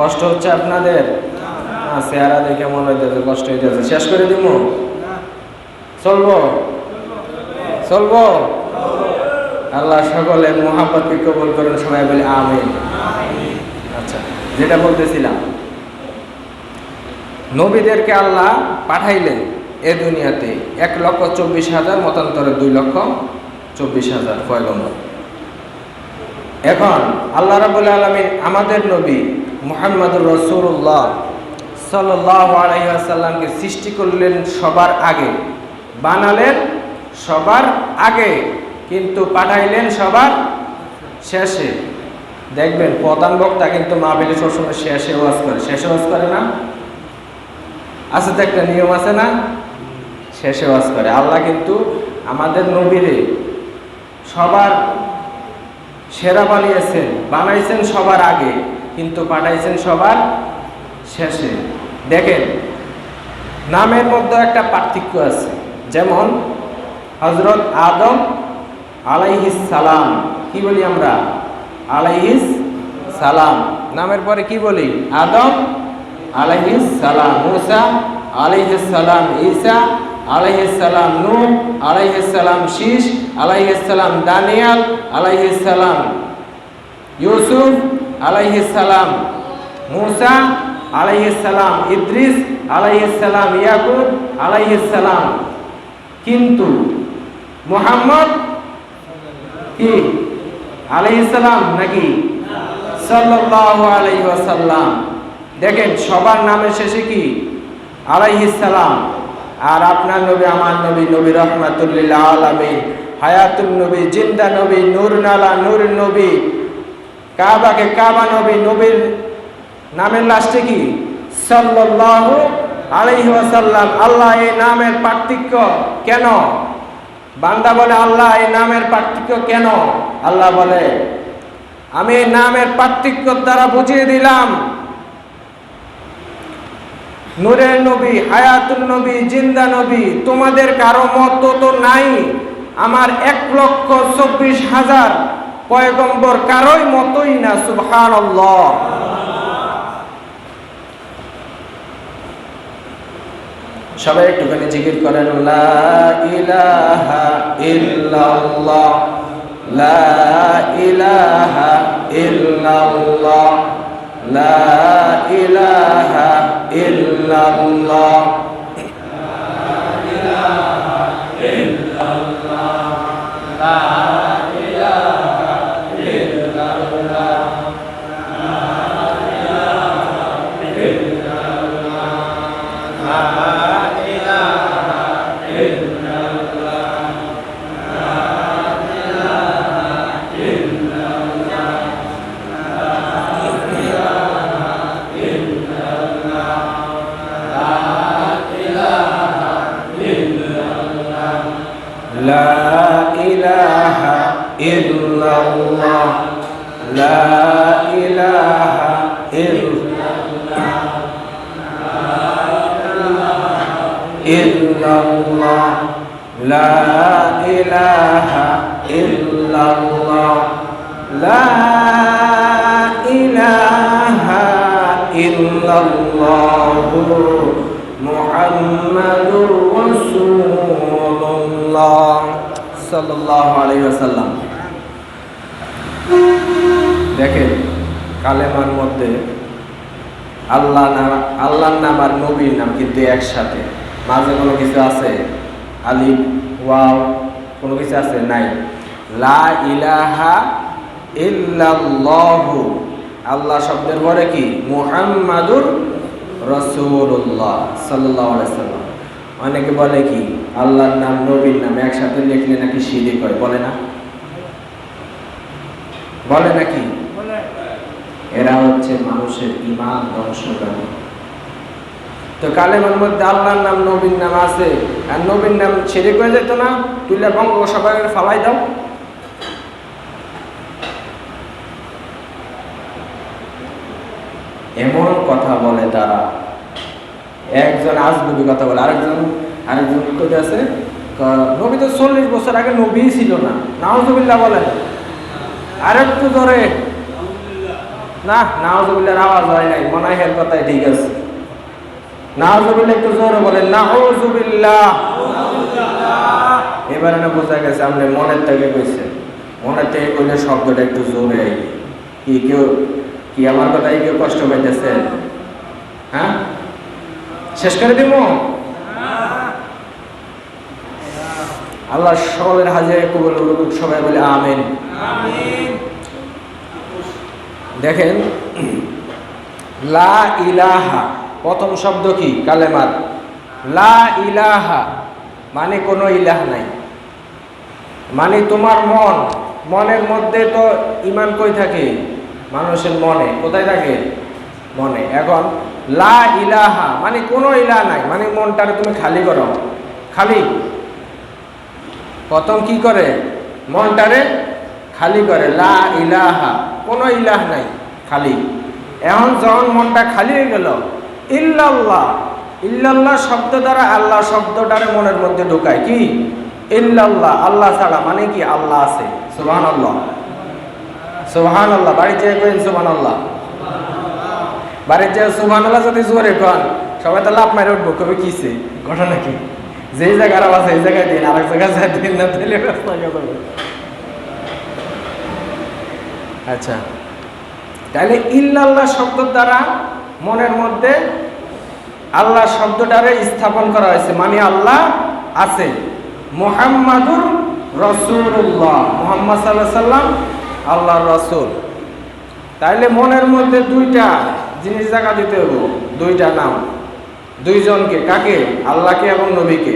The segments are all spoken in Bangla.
কষ্ট হচ্ছে আপনাদের? চেহারা দেখে মনে হইতেছে কষ্ট হইতেছে। শেষ করে দিব চলবো? চলবো? আল্লাহ সকলের মোহাম্মতকে কবুল করেন, সবাই বলে আমিন। আচ্ছা যেটা বলতেছিলাম, নবীদেরকে আল্লাহ পাঠাইলেন এ দুনিয়াতে এক লক্ষ চব্বিশ হাজার, মতান্তরে দুই লক্ষ চব্বিশ হাজার। পয়গম্বর এখন আল্লাহ রাবুল আলমিন আমাদের নবী মুহাম্মদুর রসুল্লাহ সাল্লাহ আলাইসাল্লামকে সৃষ্টি করলেন সবার আগে। বানালেন সবার আগে, কিন্তু পাঠাইলেন সবার শেষে। দেখবেন, প্রধান বক্তা কিন্তু মাহবিলে সবসময় শেষে ওয়াজ করে। শেষে ওয়াজ করে না? আছে তো একটা নিয়ম আছে না? শেষে ওয়াজ করে। আল্লাহ কিন্তু আমাদের নবীরে সবার সেরা বানিয়েছেন, বানাইছেন সবার আগে। কিন্তু পাঠাইছেন সবার শেষে। দেখেন, নামের মধ্যে একটা পার্থক্য আছে। যেমন হজরত আদম আলাইহিস সালাম। কি বলি আমরা? আলাইহিস সালাম। নামের পরে কি বলি? আদম আলাইহিস সালাম। মুসা আলাইহিস সালাম। ঈসা আলাইহিস সালাম। নূহ আলাইহিস সালাম। শীষ আলাইহিস সালাম। দানিয়াল আলাইহিস সালাম। ইউসুফ আলাইহিস সালাম। মুসা, আলাইহিস ইদ্রিস, আলাইহিস সালাম। ইয়াকুব, আলাইহিস সালাম। কিন্তু মুহাম্মদ কি? আলাইহিস সালাম নাকি? সাল্লাল্লাহু আলাইহি ওয়াসাল্লাম। দেখেন, সবার নামের শেষে কি? আলাইহিস সালাম। আর আপনার নবী, আমার নবী নবী রহমাতুল্লিল আলামিন। হায়াতুল নবী, জিন্দা নবী, নূর নালা, নূর নবী। কাবাকে কাবা নবী নবীর নামের লাস্টে কি? সাল্লাল্লাহু আলাইহি ওয়াসাল্লাম। আল্লাহ এই নামের পার্থক্য কেন? বান্দা বলে, আল্লাহ এই নামের পার্থক্য কেন? আল্লাহ বলে, আমি এই নামের পার্থক্য দ্বারা বুঝিয়ে দিলাম। নূরের নবী, হায়াতুল নবী, জিন্দা নবী, তোমাদের কারও মত তো নাই। আমার এক লক্ষ চব্বিশ হাজার পয়গম্বর কারোই মতই না সুবহান সবাই একটুখানি জিকির করেন, লা ইলাহা ইল্লাল্লাহ, লা ইলাহা ইল্লাল্লাহ, লা ইলাহা ইল্লাল্লাহ। الله محمد رسول الله صلى الله عليه وسلم দেখেন কালেমার মধ্যে আল্লাহ নাম আল্লাহর নাম আর নবীর নাম কিন্তু একসাথে মাঝে কোনো কিছু আছে আলিফ ওয়াও কোনো কিছু আছে নাই লা ইলাহা ইল্লাল্লাহু আল্লাহ শব্দের পরে কি? মুহাম্মাদুর রসুল্লাহ সাল্লাহ সাল্লাম। অনেকে বলে কি আল্লাহর নাম নবীর নাম একসাথে লিখলে নাকি শিরিক হয় বলে না? বলে নাকি এরা হচ্ছে মানুষের ইমান ধ্বংসকারী। তো কালেমার মধ্যে আল্লাহর নাম নবীর নাম আছে। আর নবীর নাম ছেড়ে করে যেত না? তুলে বঙ্গ সবাই ফালাই দাও। এমন কথা বলে তারা। একজন আজনবী কথা বলে, আরেকজন আরেকজন উত্তরে আছে? নবী তো চল্লিশ বছর আগে নবী ছিল না। নাওজবিল্লা বলেন। আরেকটু ধরে না নাওজুবিল্লার আওয়াজ হয় নাই মনে হয় কথাই ঠিক আছে। নাওজুবিল্লাহ একটু জোরে বলেন, নাউজুবিল্লাহ। এবারে না বোঝা গেছে আপনি মনের থেকে কইছেন মনের থেকে কইলে শব্দটা একটু জোরে। কি, কেউ কি আমার কথাই কেউ কষ্ট পাইতেছে? হ্যাঁ? শেষ করে দিব? আল্লাহ সকলের হাজিরে কবুল করুক, সবাই বলে আমেন। দেখেন, লা ইলাহা, প্রথম শব্দ কি? কালেমার। লা ইলাহা মানে কোনো ইলাহ নাই। মানে তোমার মন। মনের মধ্যে তো ইমান কই থাকে? মানুষের মনে, কোথায় থাকে? মনে। এখন, লা ইলাহা মানে কোনো ইলাহ নাই। মানে মনটারে তুমি খালি করো। খালি? প্রথম কি করে? মনটারে খালি করে। লা ইলাহা, কোনো ইলাহ নাই, খালি। এখন যখন মনটা খালি হয়ে গেল, ইল্লাল্লাহ ইল্লাল্লাহ শব্দ দ্বারা আল্লাহ শব্দটারে মনের মধ্যে ঢোকায়। কি? ইল্লাল্লাহ, আল্লাহ ছাড়া মানে কি? আল্লাহ আছে। সুবহান আল্লাহ সুবহান আল্লাহ বাড়ি যেয়ে সুবহান আল্লাহ বাড়ির যে সুবহান আল্লাহ যদি জোরে কন, সবাই উঠবো, কবে কিসে ঘটনা কি? জায়গার আওয়াজ, এই জায়গায় দিন জায়গায় যায় দিন না তাহলে আচ্ছা। তাহলে ইল্লাল্লাহ শব্দ দ্বারা মনের মধ্যে আল্লাহ শব্দটারে স্থাপন করা হয়েছে মানে আল্লাহ আছে। মোহাম্মদুর রসুল্লাহ মোহাম্মদ সাল্লাহ সাল্লাম আল্লাহর রসুল। তাইলে মনের মধ্যে দুইটা জিনিস জায়গা দিতে হবে দুইটা নাম। দুইজনকে, কাকে? আল্লাহকে এবং নবীকে।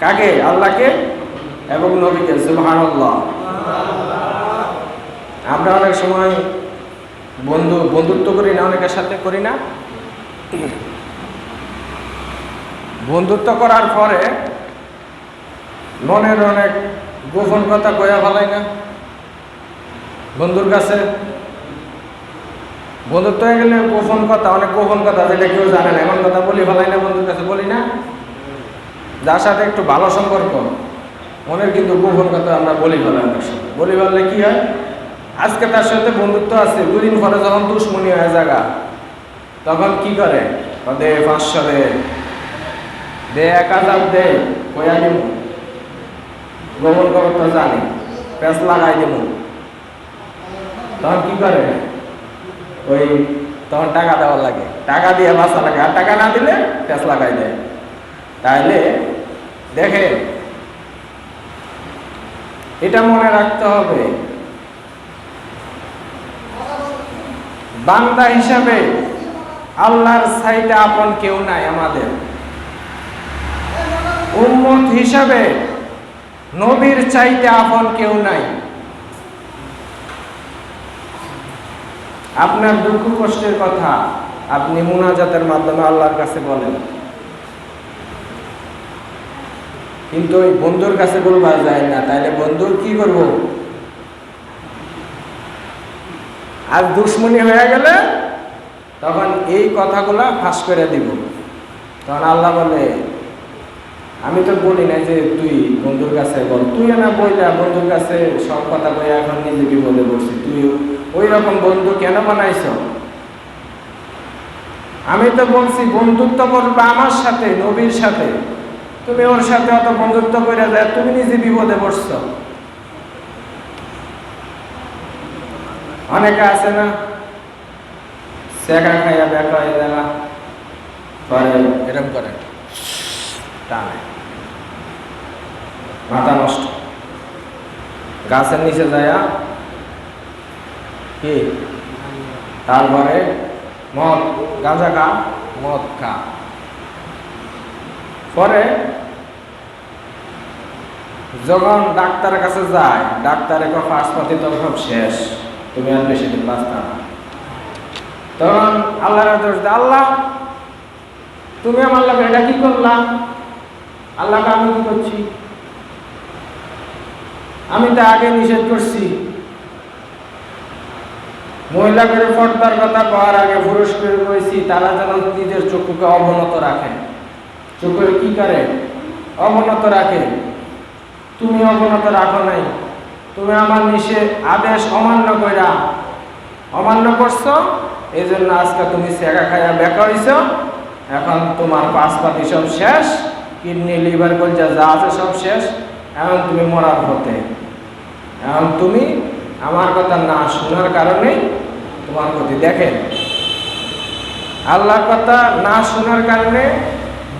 কাকে? আল্লাহকে এবং নবীকে, সুবহানাল্লাহ। আমরা অনেক সময় বন্ধু, বন্ধুত্ব করি না, অনেকের সাথে করি না। বন্ধুত্ব করার পরে মনের অনেক গোপন কথা কয়া ফেলাই না। বন্ধুর কাছে। বন্ধুত্ব হয়ে গেলে গোপন কথা, অনেক গোপন কথা যেটা কেউ জানে না। এমন কথা বলি ফেলাই না বন্ধুর কাছে, বলি না। যার সাথে একটু ভালো সম্পর্ক, মনের কিন্তু গোপন কথা আমরা বলি সময় বলি ফেললে কি হয়? আজকে তার সাথে বন্ধুত্ব আছে, দুদিন পরে যখন দুশ্মনী হয়ে জায়গা তখন কি করে? দে পাঁচশো দে। দে এক হাজার দে কয়া দিব গোপন খবর তো জানি। পেঁচ লাগাই দিব তখন কি করে? ওই তখন টাকা দেওয়ার লাগে। টাকা দিয়ে বাসা লাগে। আর টাকা না দিলে পেঁচ লাগাই দেয় তাইলে দেখে এটা মনে রাখতে হবে। বান্দা হিসাবে আল্লাহর সাইডে আপন কেউ নাই আমাদের। উম্মত হিসাবে নবীর চাইতে আপন কেউ নাই। আপনার দুঃখ কষ্টের কথা আপনি মুনাজাতের মাধ্যমে আল্লাহর কাছে বলেন। কিন্তু ওই বন্ধুর কাছে বলবা যায় না, তাইলে বন্ধুর কি করব? আর দুশ্মনী হয়ে গেলে তখন এই কথাগুলা ফাঁস করে দিব। তখন আল্লাহ বলে, আমি তো বলি না যে তুই বন্ধুর কাছে বল। তুই না বইলা বন্ধুর কাছে সব কথা বই এখন নিজে বিপদে পড়ছি তুই ওই রকম বন্ধু কেন বানাইছ? আমি তো বলছি, বন্ধুত্ব করবে আমার সাথে, নবীর সাথে। তুমি ওর সাথে অত বন্ধুত্ব করে দেয় তুমি নিজে বিপদে পড়ছ। অনেকে আছে না? খাইয়া করে। মাথা নষ্ট। গাছের নিচে যায়া কি? তারপরে মদ, গাঁজা খা, মদ খা। পরে যখন ডাক্তারের কাছে যায়, ডাক্তারে ফার্স্টপাতি তো সব শেষ, তুমি আর বেশি দিন বাঁচতা না। তখন আল্লাহ আল্লাহ, তুমি আমার লাগে এটা কি করলাম আল্লাহকে আমি কি করছি? আমি তো আগে নিষেধ করছি মহিলা করে পর্দার কথা কওয়ার আগে পুরুষ করে কইছি, তারা যেন নিজের চক্ষুকে অবনত রাখে। চোখে কি করে? অবনত রাখে। তুমি অবনত রাখো নাই। তুমি আমার নিষেধ আদেশ অমান্য কইরা অমান্য করছ? এই জন্য আজকে তুমি সেকা খাইয়া বেকা হইছ। এখন তোমার পাঁচ পাতি সব শেষ। কিডনি, লিভার, কলজা যা আছে সব শেষ। এখন তুমি মরার পথে। এখন তুমি আমার কথা না শোনার কারণে তোমার ক্ষতি দেখেন। আল্লাহর কথা না শোনার কারণে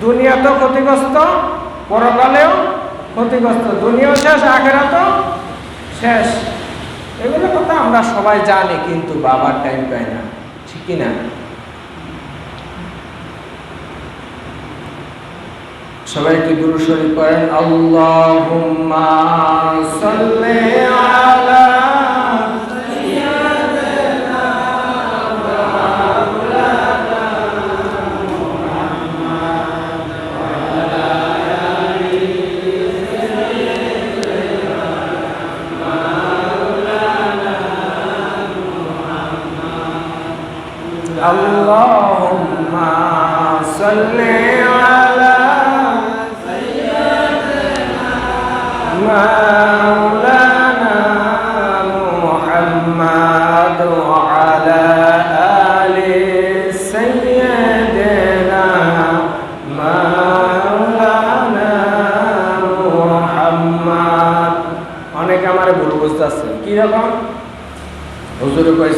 দুনিয়া তো ক্ষতিগ্রস্ত, পরকালেও ক্ষতিগ্রস্ত, দুনিয়াও শেষ আখেরা তো শেষ। এগুলো কথা আমরা সবাই জানি, কিন্তু বাবার টাইম পাই না। ঠিক না সবাই একটু গুরু শরীফ আল্লাহুম্মা সাল্লি আলা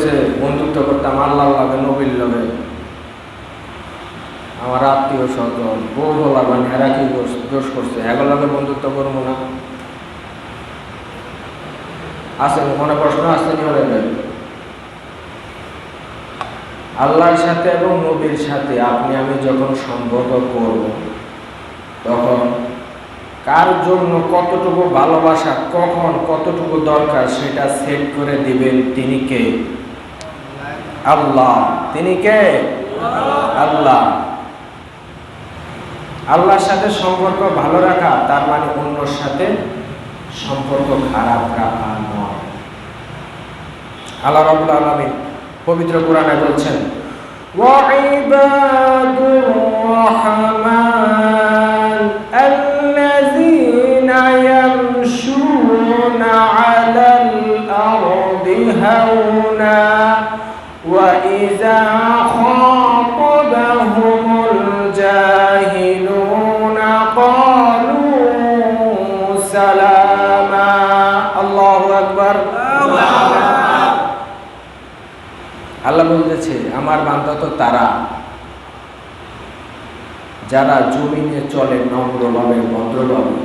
হুজুরে বন্ধুত্ব করতাম আল্লাহ লাগে, নবীর লগে। আমার আত্মীয় স্বজন, বউ বলাবান হেরা কি দোষ- করছে? এগুলো লগে বন্ধুত্ব করব না। আছে, মনে প্রশ্ন কি হলে আল্লাহর সাথে এবং নবীর সাথে আপনি, আমি যখন সম্পর্ক করব, তখন কার জন্য কতটুকু ভালোবাসা, কখন কতটুকু দরকার, সেটা সেট করে দিবেন তিনি কে? আল্লাহ তিনি কে আল্লাহ আল্লাহর সাথে সম্পর্ক ভালো রাখা তার মানে অন্যর সাথে সম্পর্ক খারাপ রাখা নয় আল্লাহ রাব্বুল আলামিন পবিত্র কোরআনে বলছেন وعباد الرحمن الذين يمشون على الأرض هونا وإذا خاطبهم الجاهلون قالوا سلاما الله أكبر আল্লাহ বলতেছে আমার বান্দা তো তারা যারা জমিনে চলে নম্রভাবে ভদ্রভাবে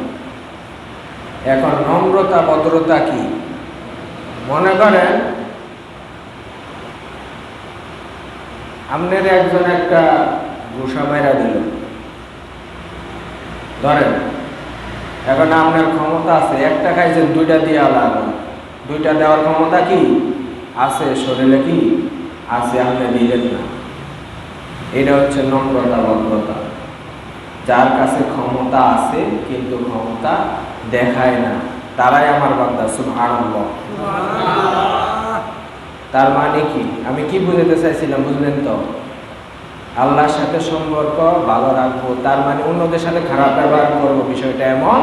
এখন নম্রতা ভদ্রতা কি মনে করেন আপনার একজন একটা ঘুষা মেরা দিল। ধরেন, এখন আপনার ক্ষমতা আছে, একটা খাইছেন, দুইটা দিয়ে আলাদা দুইটা দেওয়ার ক্ষমতা কি? আছে শরীরে কি? আছে আপনি দিলেন না। এটা হচ্ছে নম্রতা, ভদ্রতা। যার কাছে ক্ষমতা আছে, কিন্তু ক্ষমতা দেখায় না। তারাই আমার বান্দা সুবহানাল্লাহ। তার মানে কি? আমি কি বুঝাতে চাইছিলাম, বুঝলেন তো? আল্লাহর সাথে সম্পর্ক ভালো রাখব, তার মানে অন্যদের সাথে খারাপ ব্যবহার করব, বিষয়টা এমন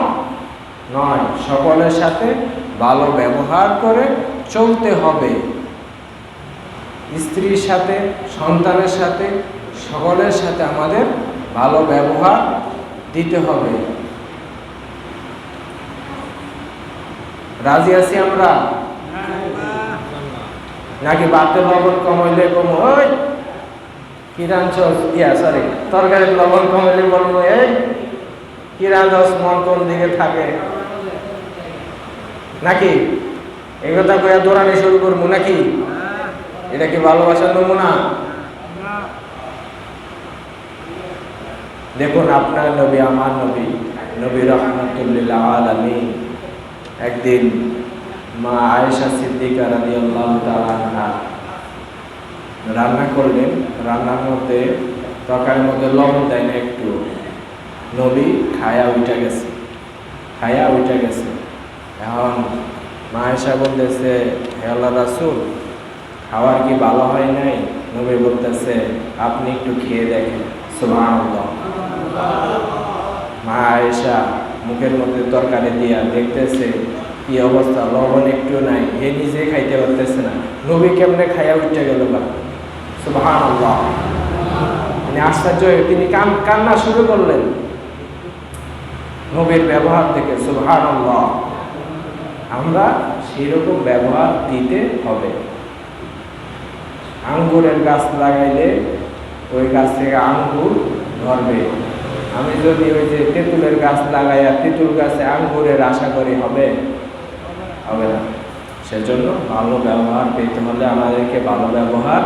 নয়। সকলের সাথে ভালো ব্যবহার করে চলতে হবে। স্ত্রীর সাথে, সন্তানের সাথে, সকলের সাথে আমাদের ভালো ব্যবহার দিতে হবে। রাজি আছি আমরা? নাকি বাতে লবণ কমাইলে কম ওই কি রাঁধছস ইয়া সরি তরকারির লবণ কমাইলে বলব, এই, কি রাঁধস মন কোন দিকে থাকে? নাকি? এই কথা কয়া দৌড়ানি শুরু করব নাকি? এটা কি ভালোবাসার নমুনা? দেখুন, আপনার নবী, আমার নবী নবী রহমতুল্লাহ আলমী একদিন মা আয়েশা সিদ্দিকা রাজি আল্লাহ তালা রান্না করলেন। রান্নার মধ্যে তরকারির মধ্যে লবণ দেয় না একটু। নবী খায়া উঠে গেছে। খায়া উঠে গেছে। এখন মা আয়েশা বলতেছে, হে আল্লাহ রাসুল, খাওয়ার কি ভালো হয় নাই? নবী বলতেছে, আপনি একটু খেয়ে দেখেন। সুবহানাল্লাহ। মা আয়েশা মুখের মধ্যে তরকারি দিয়া দেখতেছে কি অবস্থা? লবণ একটু নাই। এ নিজে খাইতে পারতেছে না। নবী কেমনে খাইয়া উঠে গেল বা? মানে আশ্চর্য তিনি কান, কান্না শুরু করলেন। নবীর ব্যবহার থেকে আল্লাহ আমরা সেরকম ব্যবহার দিতে হবে। আঙ্গুরের গাছ লাগাইলে ওই গাছ থেকে আঙ্গুর ধরবে। আমি যদি ওই যে তেঁতুলের গাছ লাগাইয়া তেঁতুল গাছে আঙ্গুরের আশা করি হবে হবে না। সেজন্য ভালো ব্যবহার পেতে হলে আমাদেরকে ভালো ব্যবহার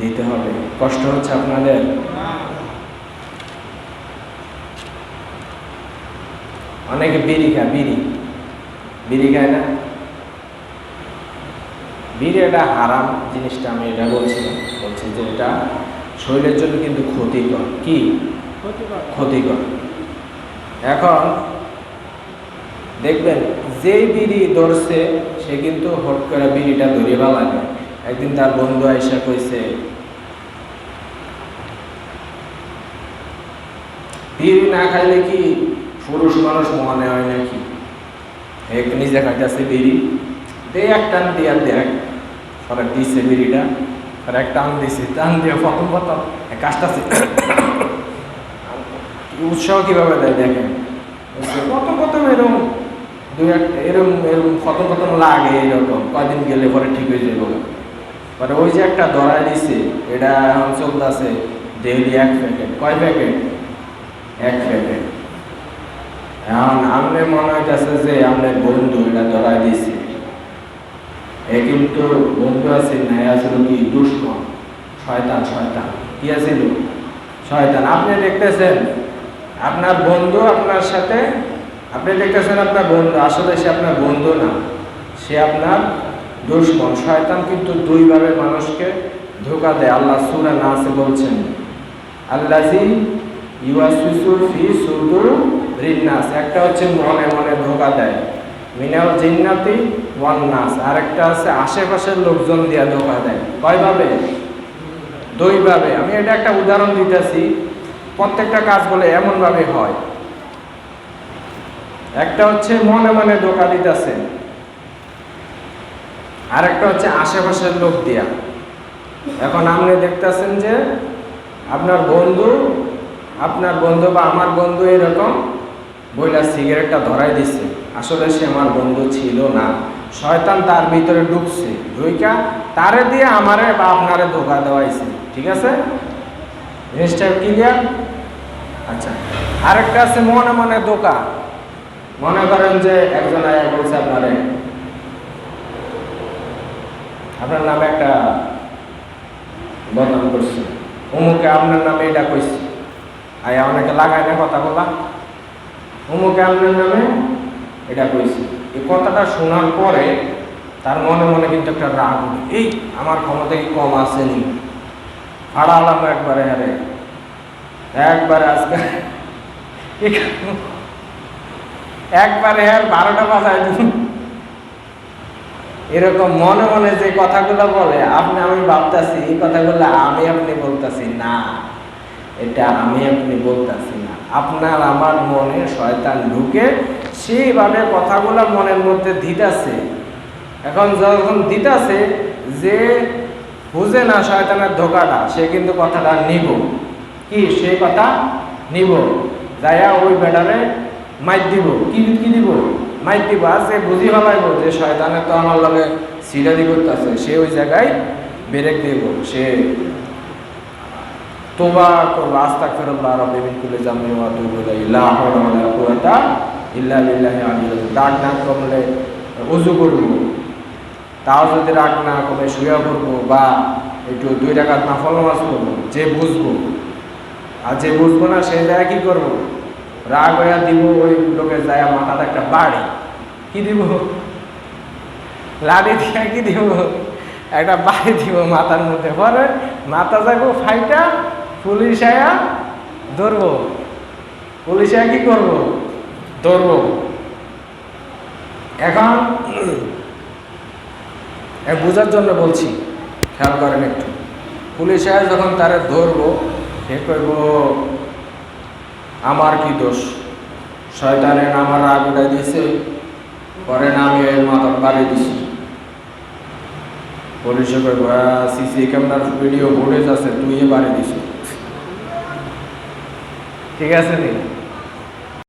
দিতে হবে। কষ্ট হচ্ছে আপনাদের? অনেকে বিড়ি খায়, বিড়ি। বিড়ি খায় না? বিড়ি এটা হারাম জিনিসটা আমি এটা বলছি বলছি যে এটা শরীরের জন্য কিন্তু ক্ষতিকর। কি? ক্ষতিকর। এখন দেখবেন, যেই বিড়ি ধরছে, সে কিন্তু হট করে বিড়িটা ধরিয়ে লাগে একদিন তার বন্ধু আইসা কইছে, বিড়ি না খাইলে কি পুরুষ মানুষ মনে হয় নাকি? এক নিজে খাইতেছে বিড়ি। দে এক টান দিয়া দেখ, পরে দিছে বিড়িটা আর এক টান দিছে, টান দিয়ে প্রথম প্রথম কাজটাছে উৎসাহ কীভাবে দেয় দেখেন? প্রথম প্রথম এরকম দু এরকম এরকম প্রথম প্রথম লাগে এরকম গেলে পরে ঠিক হয়ে যাব পরে ওই যে একটা ধরাই দিছে, এটা এখন ডেইলি এক প্যাকেট কয় প্যাকেট এক প্যাকেট এখন আমনে মনে হইতেছে যে বন্ধু এটা ধরাই দিছে। এ কিন্তু বন্ধু আছে না আসলে কি? দুশ্মন। শয়তান শয়তান। কি আছিল? শয়তান। আপনি দেখতেছেন, আপনার বন্ধু আপনার সাথে আপনি দেখতেছেন আপনার বন্ধু, আসলে সে আপনার বন্ধু না। সে আপনার দুশ্মন। শয়তান কিন্তু দুইভাবে মানুষকে ধোকা দেয়। আল্লাহ সুরা নাসে বলছেন আল্লাজি ইউয়াসুসু ফি সুদুর রিন্নাস একটা হচ্ছে মনে মনে ধোকা দেয়। মিনাল জিন্নাতি ওয়ান নাস। আরেকটা আছে, আশেপাশের লোকজন দিয়া ধোকা দেয়। কয়ভাবে? দুইভাবে। আমি এটা একটা উদাহরণ দিতেছি। প্রত্যেকটা কাজ বলে এমনভাবে হয়। একটা হচ্ছে মনে মনে ধোকা দিতেছে আর একটা হচ্ছে আশেপাশের লোক দিয়া। এখন আপনি দেখতেছেন যে আপনার বন্ধু আপনার বন্ধু বা আমার বন্ধু এরকম বইলা সিগারেটটা ধরাই দিছে। আসলে সে আমার বন্ধু ছিল না। শয়তান তার ভিতরে ঢুকছে। ঢুইকা তারে দিয়ে আমারে বা আপনারে ধোকা দেওয়াইছে। ঠিক আছে? জিনিসটা ক্লিয়ার আচ্ছা। আরেকটা আছে মনে মনে ধোকা। মনে করেন যে একজন আয়া বলছে আপনারে, আপনার নামে একটা বদনাম করছে। অমুকে আপনার নামে এটা কইছে। আয়া অনেকে লাগায় না কথা বলা। অমুকে আপনার নামে এটা কইছে। এই কথাটা শোনার পরে তার মনে মনে কিন্তু একটা রাগ এই, আমার ক্ষমতা কি কম আসেনি আড়ালাম একবারে হারে একবারে আজকে। একবারে আর বারোটা বাজায় দিন। এরকম মনে মনে যে কথাগুলো বলে, আপনি, আমি ভাবতেছি, এই কথাগুলো আমি আপনি বলতেছি না। এটা আমি আপনি বলতেছি না। আপনার আমার মনে শয়তান ঢুকে সেইভাবে কথাগুলো মনের মধ্যে দিতেছে। এখন যখন দিতেছে যে বুঝে না শয়তানের ধোকাটা, সে কিন্তু কথাটা নিব। কি? সে কথা নিব। যাইয়া ওই বেটারে মাইক দিব। কি কি দিব? মাইক দিব। আর সে বুঝি ফেলাইব যে শয়তানে তো আমার লগে সিরাদি করতেছে। সে ওই জায়গায় ব্রেক দিব। সে তোবা করব। আস্তাক ফেরল্লাহ রব্বি মিন কুল্লি জামবিন ওয়া আতুবু ইলাইহি। লা হাওলা কুওয়াতা ইল্লা বিল্লাহি আযীম ডাক না কমলে ওযু করব। তাও যদি রাগ না কমে শুয়ে পড়ব বা একটু দুই রাকাত নাফল নামাজ পড়ব, যে বুঝব। আর যে বুঝব না, সে জায়গায় কি করব? রাগ হইয়া দিব, ওই লোকের জায়গা মাথাতে একটা বাড়ি। কি দিব? লাড়ি দিয়ে কি দিব? একটা বাড়ি দিব মাথার মধ্যে। পরে মাথা যাব ফাইটা পুলিশ আয়া ধরবো। পুলিশ আয়া কি করব? ধরবো। এখন বোঝার জন্য বলছি, খেয়াল করেন একটু। পুলিশ আয়া যখন তারে ধরবো, সে কইব আমার কি দোষ? শয়তানের আমার রাগ উঠাই দিয়েছে, পরে আমি এর মাথা বাড়ি দিছি। পুলিশে সিসি ক্যামেরার ভিডিও ফুটেজ আছে তুই বাড়ি দিছি ঠিক আছে নি?